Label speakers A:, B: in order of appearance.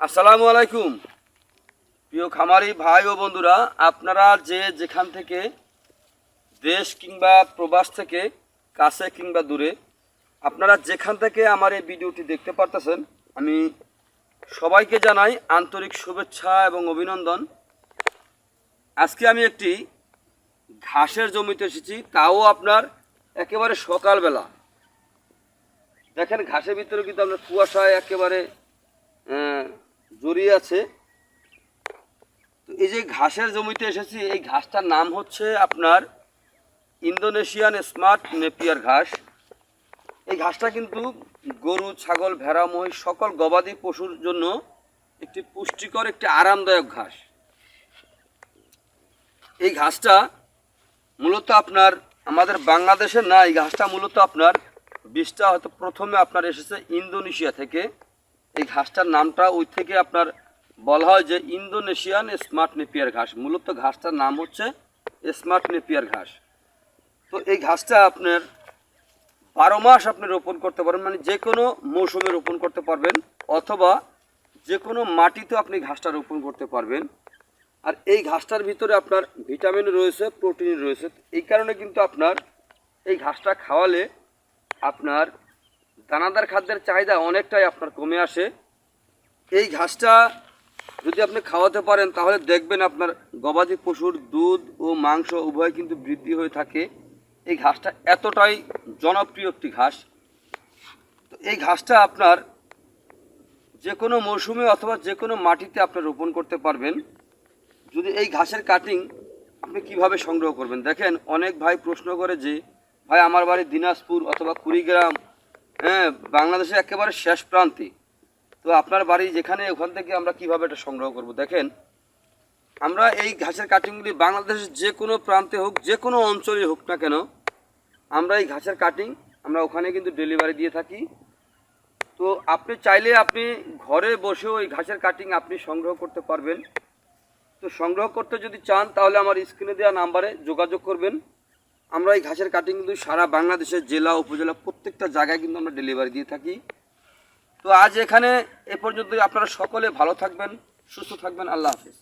A: আসসালামু আলাইকুম। প্রিয় খামারি ভাই ও বন্ধুরা, আপনারা যে যেখান থেকে দেশ কিংবা প্রবাস থেকে কাছে কিংবা দূরে, আপনারা যেখান থেকে আমার এই ভিডিওটি দেখতে পারতেছেন, আমি সবাইকে জানাই আন্তরিক শুভেচ্ছা এবং অভিনন্দন। আজকে আমি একটি ঘাসের জমিতে এসেছি, তাও আপনার একেবারে সকালবেলা। দেখেন, ঘাসের ভিতরে কিন্তু আপনার কুয়াশায় একেবারে জড়িয়ে আছে। তো এই যে ঘাসের জমিতে এসেছি, এই ঘাসটার নাম হচ্ছে আপনার ইন্দোনেশিয়ান স্মার্ট নেপিয়ার ঘাস। এই ঘাসটা কিন্তু গরু, ছাগল, ভেড়া, মহিষ, সকল গবাদি পশুর জন্য একটি পুষ্টিকর, একটি আরামদায়ক ঘাস। এই ঘাসটা মূলত আপনার আমাদের বাংলাদেশের না, এই ঘাসটা মূলত আপনার বীজটা হয়তো প্রথমে আপনার এসেছে ইন্দোনেশিয়া থেকে। এই ঘাসটার নামটা ওই থেকে আপনার বলা হয় যে ইন্দোনেশিয়ান স্মার্ট নেপিয়ার ঘাস। মূলত ঘাসটার নাম হচ্ছে স্মার্ট নেপিয়ার ঘাস। তো এই ঘাসটা আপনার বারো মাস আপনি রোপণ করতে পারবেন মানে যে কোনো মৌসুমে রোপণ করতে পারবেন, অথবা যে কোনো মাটিতেও আপনি ঘাসটা রোপণ করতে পারবেন। আর এই ঘাসটার ভিতরে আপনার ভিটামিন রয়েছে, প্রোটিন রয়েছে। এই কারণে কিন্তু আপনার এই ঘাসটা খাওয়ালে আপনার দানাদার খাদ্যের চাহিদা অনেকটাই আপনার কমে আসে। এই ঘাসটা যদি আপনি খাওয়াতে পারেন, তাহলে দেখবেন আপনার গবাদি পশুর দুধ ও মাংস উভয় কিন্তু বৃদ্ধি হয়ে থাকে। এই ঘাসটা এতটাই জনপ্রিয় একটি ঘাস। তো এই ঘাসটা আপনার যে কোনো মৌসুমে অথবা যে কোনো মাটিতে আপনি রোপণ করতে পারবেন। যদি এই ঘাসের কাটিং আপনি কীভাবে সংগ্রহ করবেন? দেখেন, অনেক ভাই প্রশ্ন করে যে, ভাই, আমার বাড়ি দিনাজপুর অথবা কুড়িগ্রাম হ্যাঁ বাংলাদেশের একেবারে শেষ প্রান্তে। তো আপনার বাড়ি যেখানে, ওখান থেকে আমরা কীভাবে এটা সংগ্রহ করব? দেখেন, আমরা এই ঘাসের কাটিংগুলি বাংলাদেশের যে কোনো প্রান্তে হোক, যে কোনো অঞ্চলে হোক না কেন, আমরা এই ঘাসের কাটিং আমরা ওখানে কিন্তু ডেলিভারি দিয়ে থাকি। তো আপনি চাইলে আপনি ঘরে বসেও এই ঘাসের কাটিং আপনি সংগ্রহ করতে পারবেন। তো সংগ্রহ করতে যদি চান, তাহলে আমার স্ক্রিনে দেওয়া নাম্বারে যোগাযোগ করবেন। আমরা এই ঘাসের কাটিং কিন্তু সারা বাংলাদেশের জেলা, উপজেলা, প্রত্যেকটা জায়গায় কিন্তু আমরা ডেলিভারি দিয়ে থাকি। তো আজ এখানে এ পর্যন্ত আপনারা সকলে ভালো থাকবেন, সুস্থ থাকবেন। আল্লাহ হাফিজ।